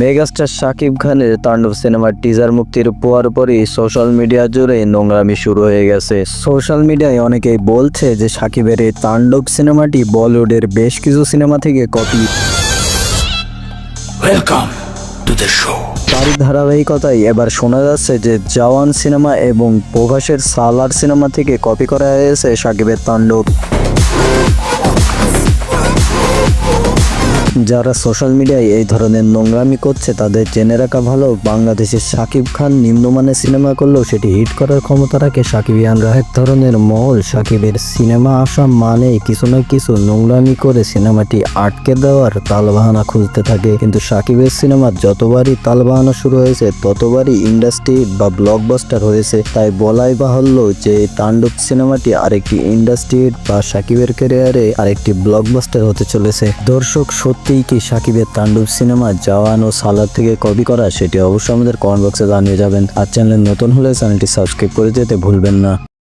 Megastar Shakib খানের তাণ্ডব সিনেমার টিজার মুক্তির পর পরই সোশ্যাল মিডিয়া জুড়ে নোংরামি শুরু হয়ে গেছে সোশ্যাল মিডিয়ায় অনেকেই বলছে যে শাকিবের এই তাণ্ডব সিনেমাটি বলিউডের বেশ কিছু সিনেমা থেকে copy Welcome to the show. তারই ধারাবাহিকতায় এবার শোনা যাচ্ছে যে জওয়ান সিনেমা এবং প্রভাসের সালার সিনেমা থেকে কপি করা হয়েছে শাকিবের তাণ্ডব যারা সোশ্যাল মিডিয়ায় এই ধরনের নোংরামি করছে, তাদের জেনে রাখা ভালো, বাংলাদেশের সাকিব খান নিম্নমানের সিনেমা করলেও সেটি হিট করার ক্ষমতা রাখে সাকিবিয়ানরা এক ধরনের মহল। সাকিবের সিনেমা আসা মানে কিছু না কিছু নোংরামি করে সিনেমাটি আটকে দেওয়ার তালবাহানা খুঁজতে থাকে। কিন্তু সাকিবের সিনেমা যতবারই তালবাহানা শুরু হয়েছে, ততবারই ইন্ডাস্ট্রি বা ব্লকবাস্টার হয়েছে। তাই বলাই বাহুল্য যে তাণ্ডব সিনেমাটি আরেকটি ইন্ডাস্ট্রি বা সাকিবের ক্যারিয়ারে আরেকটি ব্লকবাস্টার হতে চলেছে। দর্শক সত্যিই কি সাকিবের তাণ্ডব সিনেমা জওয়ান ও সালার থেকে কপি করা? সেটি অবশ্যই আমাদের কমেন্ট বক্সে জানিয়ে যাবেন। আর চ্যানেল নতুন হলে চ্যানেলটি সাবস্ক্রাইব করে যেতে ভুলবেন না।